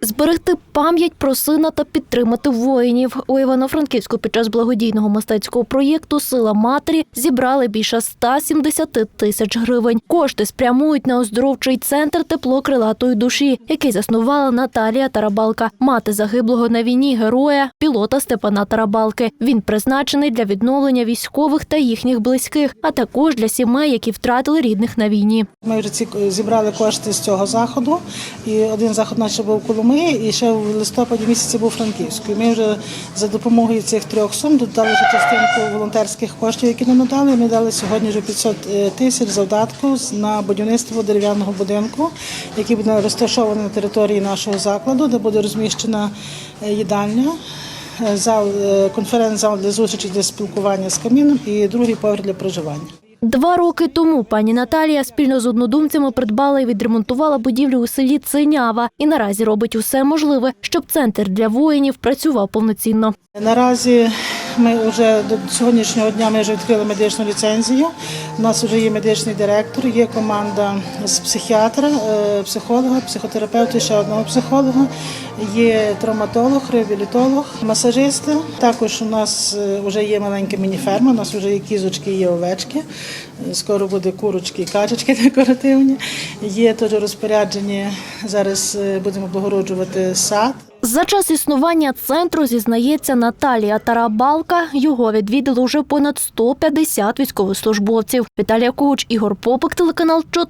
Зберегти пам'ять про сина та підтримати воїнів у Івано-Франківську під час благодійного мистецького проєкту Сила матері зібрали більше 170 тисяч гривень. Кошти спрямують на оздоровчий центр тепло крилатої душі, який заснувала Наталія Тарабалка, мати загиблого на війні героя, пілота Степана Тарабалки. Він призначений для відновлення військових та їхніх близьких, а також для сімей, які втратили рідних на війні. Ми зібрали кошти з цього заходу. І один заход наш був в Коломи, і ще в листопаді місяці був Франківську. І ми вже за допомогою цих трьох сум додали вже частинку волонтерських коштів, які нам надали. Ми дали сьогодні вже 500 тисяч завдатку на будівництво дерев'яного будинку, який буде розташований на території нашого закладу, де буде розміщена е, їдальня. е, Зал, е, конференц-зал для зустрічі для спілкування з каміном і другий поверх для проживання. Два роки тому пані Наталія спільно з однодумцями придбала і відремонтувала будівлю у селі Цинява і наразі робить усе можливе, щоб центр для воїнів працював повноцінно. Наразі ми вже до сьогоднішнього дня ми вже відкрили медичну ліцензію. У нас вже є медичний директор, є команда з психіатра, е, психолога, психотерапевта, ще одного психолога. Є травматолог, реабілітолог, масажисти. Також у нас е, вже є маленька мініферма. У нас вже є кізочки, є овечки. Скоро буде курочки і качечки декоративні. Є теж розпоряджені. Зараз е, будемо облагороджувати сад. За час існування центру зізнається Наталія Тарабалка. Його відвідали вже понад 150 військовослужбовців. Віталія Куч, Ігор Попик, телеканал 4